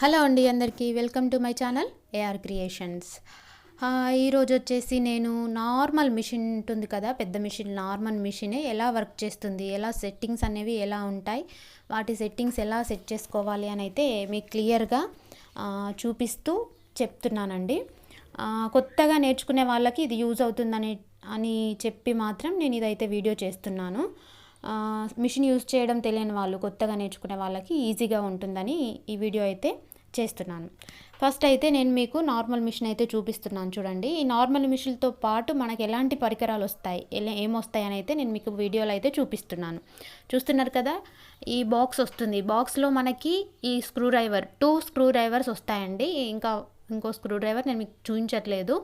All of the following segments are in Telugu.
హలో అండి అందరికీ welcome to my channel A R creations ఈరోజు వచ్చేసి నేను నార్మల్ మిషన్ ఉంటుంది కదా పెద్ద మిషన్ నార్మల్ మిషనే ఎలా వర్క్ చేస్తుంది ఎలా సెట్టింగ్స్ అనేవి ఎలా ఉంటాయి వాటి సెట్టింగ్స్ ఎలా సెట్ చేసుకోవాలి అని అయితే మీకు క్లియర్గా చూపిస్తూ చెప్తున్నానండి. కొత్తగా నేర్చుకునే వాళ్ళకి ఇది యూజ్ అవుతుందని అని చెప్పి మాత్రం నేను ఇదైతే వీడియో చేస్తున్నాను. మిషన్ యూజ్ చేయడం తెలియని వాళ్ళు కొత్తగా నేర్చుకునే వాళ్ళకి ఈజీగా ఉంటుందని ఈ వీడియో అయితే చేస్తున్నాను. ఫస్ట్ అయితే నేను మీకు నార్మల్ మిషన్ అయితే చూపిస్తున్నాను చూడండి. ఈ నార్మల్ మిషన్తో పాటు మనకు ఎలాంటి పరికరాలు వస్తాయి ఏమొస్తాయి అని అయితే నేను మీకు వీడియోలో అయితే చూపిస్తున్నాను. చూస్తున్నారు కదా ఈ బాక్స్ వస్తుంది. బాక్స్లో మనకి ఈ screwdriver two screwdrivers వస్తాయండి. ఇంకా ఇంకో స్క్రూ డ్రైవర్ నేను మీకు చూపించట్లేదు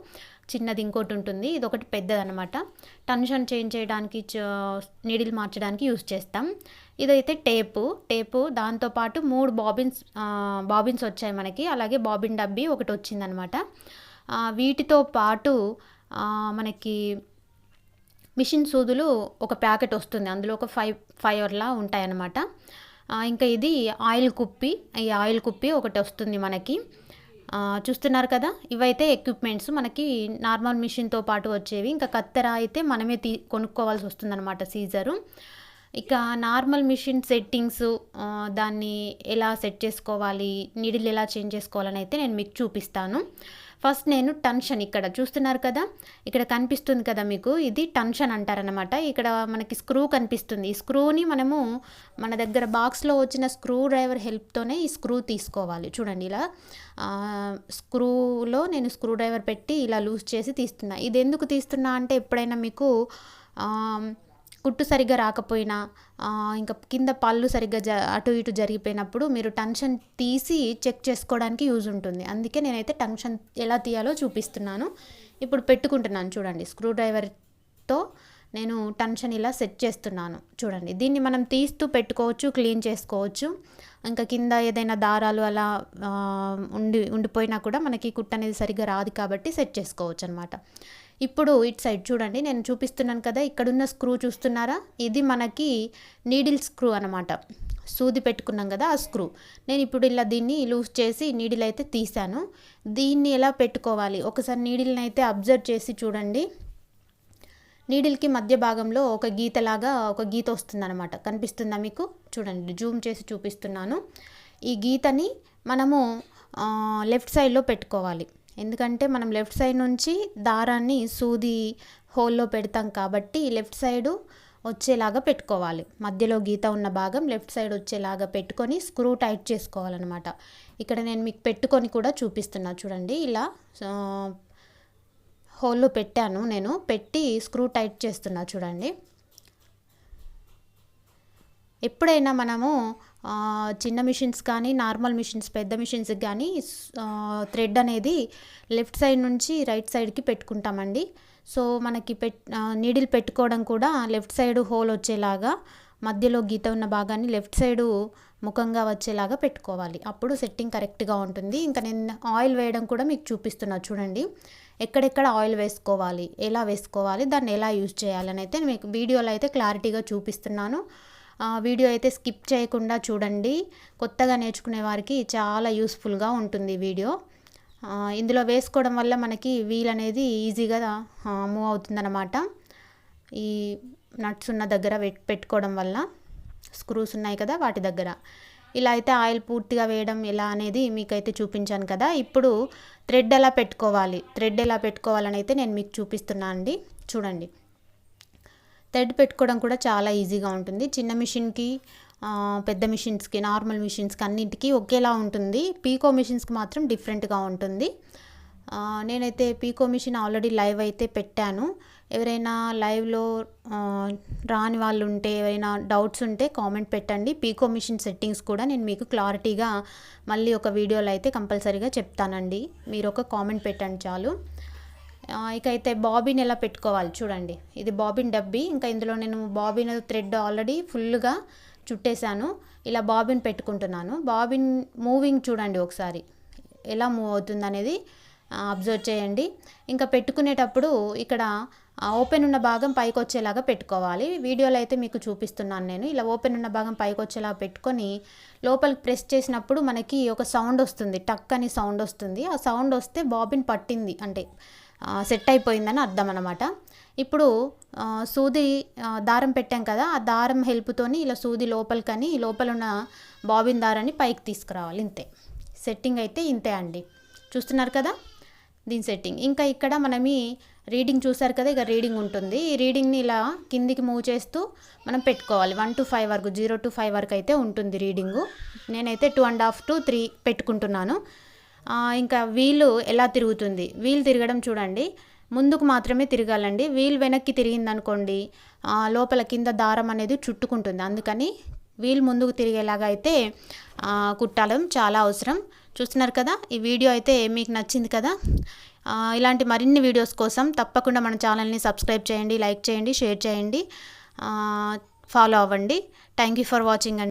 చిన్నది ఇంకోటి ఉంటుంది. ఇది ఒకటి పెద్దదనమాట టెన్షన్ చేంజ్ చేయడానికి నీడిల్ మార్చడానికి యూస్ చేస్తాం. ఇదైతే టేపు. టేపు దాంతోపాటు మూడు బాబిన్స్ బాబిన్స్ వచ్చాయి మనకి. అలాగే బాబిన్ డబ్బీ ఒకటి వచ్చిందనమాట వీటితో పాటు మనకి మిషన్ సూదులు ఒక ప్యాకెట్ వస్తుంది. అందులో ఒక ఫైవ్ ఫైవ్ ఉంటాయన్నమాట. ఇంకా ఇది ఆయిల్ కుప్పి. ఈ ఆయిల్ కుప్పి ఒకటి వస్తుంది మనకి. చూస్తున్నారు కదా? ఇవైతే ఎక్విప్మెంట్స్ మనకి నార్మల్ మిషన్తో పాటు వచ్చేవి. ఇంకా కత్తెర అయితే మనమే తీ కొనుక్కోవాల్సి వస్తుందన్నమాట సీజరు ఇక నార్మల్ మిషన్ సెట్టింగ్స్ దాన్ని ఎలా సెట్ చేసుకోవాలి నీడిల్ ఎలా చేంజ్ చేసుకోవాలని అయితే నేను మీకు చూపిస్తాను. ఫస్ట్ నేను టెన్షన్ ఇక్కడ చూస్తున్నారు కదా ఇక్కడ కనిపిస్తుంది కదా మీకు ఇది టెన్షన్ అంటారనమాట ఇక్కడ మనకి స్క్రూ కనిపిస్తుంది. ఈ స్క్రూని మనము మన దగ్గర బాక్స్లో వచ్చిన స్క్రూ డ్రైవర్ హెల్ప్తోనే ఈ స్క్రూ తీసుకోవాలి. చూడండి ఇలా స్క్రూలో నేను స్క్రూ డ్రైవర్ పెట్టి ఇలా లూజ్ చేసి తీస్తున్నా. ఇది ఎందుకు తీస్తున్నా అంటే ఎప్పుడైనా మీకు కుట్టు సరిగ్గా రాకపోయినా ఇంకా కింద పళ్ళు సరిగ్గా జ అటు ఇటు జరిగిపోయినప్పుడు మీరు టెన్షన్ తీసి చెక్ చేసుకోవడానికి యూజ్ ఉంటుంది. అందుకే నేనైతే టెన్షన్ ఎలా తీయాలో చూపిస్తున్నాను. ఇప్పుడు పెట్టుకుంటున్నాను చూడండి స్క్రూ డ్రైవర్తో నేను టెన్షన్ ఇలా సెట్ చేస్తున్నాను చూడండి. దీన్ని మనం తీస్తూ పెట్టుకోవచ్చు క్లీన్ చేసుకోవచ్చు. ఇంకా కింద ఏదైనా దారాలు అలా ఉండి ఉండిపోయినా కూడా మనకి కుట్టు అనేది సరిగ్గా రాదు కాబట్టి సెట్ చేసుకోవచ్చు అనమాట ఇప్పుడు ఇటు సైడ్ చూడండి నేను చూపిస్తున్నాను కదా ఇక్కడున్న స్క్రూ చూస్తున్నారా? ఇది మనకి నీడిల్ స్క్రూ అనమాట సూది పెట్టుకున్నాం కదా ఆ స్క్రూ. నేను ఇప్పుడు ఇలా దీన్ని లూజ్ చేసి నీడిల్ అయితే తీసాను దీన్ని ఎలా పెట్టుకోవాలి? ఒకసారి నీడిల్ని అయితే అబ్జర్వ్ చేసి చూడండి. నీడిల్కి మధ్య భాగంలో ఒక గీతలాగా ఒక గీత వస్తుందన్నమాట. కనిపిస్తుందా మీకు? చూడండి జూమ్ చేసి చూపిస్తున్నాను. ఈ గీతని మనము లెఫ్ట్ సైడ్లో పెట్టుకోవాలి. ఎందుకంటే మనం లెఫ్ట్ సైడ్ నుంచి దారాన్ని సూది హోల్లో పెడతాం కాబట్టి లెఫ్ట్ సైడు వచ్చేలాగా పెట్టుకోవాలి. మధ్యలో గీత ఉన్న భాగం లెఫ్ట్ సైడ్ వచ్చేలాగా పెట్టుకొని స్క్రూ టైట్ చేసుకోవాలన్నమాట. ఇక్కడ నేను మీకు పెట్టుకొని కూడా చూపిస్తున్నా. చూడండి ఇలా హోల్లో పెట్టాను నేను. పెట్టి స్క్రూ టైట్ చేస్తున్నా. చూడండి. ఎప్పుడైనా మనము చిన్న మిషన్స్ కానీ నార్మల్ మిషన్స్ పెద్ద మిషన్స్కి కానీ థ్రెడ్ అనేది లెఫ్ట్ సైడ్ నుంచి రైట్ సైడ్కి పెట్టుకుంటామండి. సో మనకి పెట్ నీడిల్ పెట్టుకోవడం కూడా లెఫ్ట్ సైడ్ హోల్ వచ్చేలాగా మధ్యలో గీత ఉన్న భాగాన్ని లెఫ్ట్ సైడు ముఖంగా వచ్చేలాగా పెట్టుకోవాలి. అప్పుడు సెట్టింగ్ కరెక్ట్గా ఉంటుంది. ఇంకా నేను ఆయిల్ వేయడం కూడా మీకు చూపిస్తున్నా చూడండి. ఎక్కడెక్కడ ఆయిల్ వేసుకోవాలి ఎలా వేసుకోవాలి దాన్ని ఎలా యూజ్ చేయాలని అయితే మీకు వీడియోలో అయితే క్లారిటీగా చూపిస్తున్నాను. వీడియో అయితే స్కిప్ చేయకుండా చూడండి. కొత్తగా నేర్చుకునే వారికి చాలా యూస్ఫుల్గా ఉంటుంది వీడియో. ఇందులో వేసుకోవడం వల్ల మనకి వీల్ అనేది ఈజీగా మూవ్ అవుతుందన్నమాట. ఈ నట్స్ ఉన్న దగ్గర పెట్- పెట్టుకోవడం వల్ల స్క్రూస్ ఉన్నాయి కదా వాటి దగ్గర. ఇలా అయితే ఆయిల్ పూర్తిగా వేయడం ఎలా అనేది మీకైతే చూపించాను కదా. ఇప్పుడు థ్రెడ్ ఎలా పెట్టుకోవాలి? థ్రెడ్ ఎలా పెట్టుకోవాలని అయితే నేను మీకు చూపిస్తున్నాను అండి చూడండి. థ్రెడ్ పెట్టుకోవడం కూడా చాలా ఈజీగా ఉంటుంది. చిన్న మిషన్కి పెద్ద మిషన్స్కి నార్మల్ మిషన్స్కి అన్నింటికి ఒకేలా ఉంటుంది. పీకో మిషన్స్కి మాత్రం డిఫరెంట్గా ఉంటుంది. నేనైతే పీకో మిషన్ ఆల్రెడీ లైవ్ అయితే పెట్టాను. ఎవరైనా లైవ్లో రాని వాళ్ళు ఉంటే ఎవరైనా డౌట్స్ ఉంటే కామెంట్ పెట్టండి. పీకో మిషన్ సెట్టింగ్స్ కూడా నేను మీకు క్లారిటీగా మళ్ళీ ఒక వీడియోలో అయితే కంపల్సరీగా చెప్తానండి. మీరు ఒక కామెంట్ పెట్టండి చాలు. ఇకైతే ఇక అయితే ఎలా పెట్టుకోవాలి చూడండి. ఇది బాబిన్ డబ్బీ ఇంకా ఇందులో నేను బాబిన్ థ్రెడ్ ఆల్రెడీ ఫుల్గా చుట్టేశాను. ఇలా బాబిన్ పెట్టుకుంటున్నాను. బాబిన్ మూవింగ్ చూడండి ఒకసారి. ఎలా మూవ్ అవుతుంది అనేది అబ్జర్వ్ చేయండి. ఇంకా పెట్టుకునేటప్పుడు ఇక్కడ ఓపెన్ ఉన్న భాగం పైకి వచ్చేలాగా పెట్టుకోవాలి. వీడియోలో అయితే మీకు చూపిస్తున్నాను నేను. ఇలా ఓపెన్ ఉన్న భాగం పైకి వచ్చేలాగా పెట్టుకొని లోపలికి ప్రెస్ చేసినప్పుడు మనకి ఒక సౌండ్ వస్తుంది. టక్ అని సౌండ్ వస్తుంది. ఆ సౌండ్ వస్తే బాబిన్ పట్టింది. అంటే సెట్ అయిపోయిందని అర్థం అనమాట ఇప్పుడు సూది దారం పెట్టాం కదా ఆ దారం హెల్ప్తోని ఇలా సూది లోపలికని లోపల ఉన్న బాబిన్ దారాన్ని పైకి తీసుకురావాలి ఇంతే. సెట్టింగ్ అయితే ఇంతే అండి. చూస్తున్నారు కదా? దీని సెట్టింగ్ ఇంకా ఇక్కడ మనమి రీడింగ్ చూసారు కదా ఇక రీడింగ్ ఉంటుంది. ఈ రీడింగ్ని ఇలా కిందికి మూవ్ చేస్తూ మనం పెట్టుకోవాలి. వన్ టు ఫైవ్ వరకు జీరో టు ఫైవ్ వరకు అయితే ఉంటుంది రీడింగు నేనైతే two and half to three పెట్టుకుంటున్నాను. ఇంకా వీలు ఎలా తిరుగుతుంది? వీల్ తిరగడం చూడండి. ముందుకు మాత్రమే తిరగాలండి. వీల్ వెనక్కి తిరిగిందనుకోండి లోపల కింద దారం అనేది చుట్టుకుంటుంది. అందుకని వీల్ ముందుకు తిరిగేలాగా అయితే కుట్టడం చాలా అవసరం. చూస్తున్నారు కదా ఈ వీడియో అయితే మీకు నచ్చింది కదా? ఇలాంటి మరిన్ని వీడియోస్ కోసం తప్పకుండా మన ఛానల్ని సబ్స్క్రైబ్ చేయండి లైక్ చేయండి షేర్ చేయండి. ఫాలో అవ్వండి. థ్యాంక్ యూ ఫర్ వాచింగ్ అండి.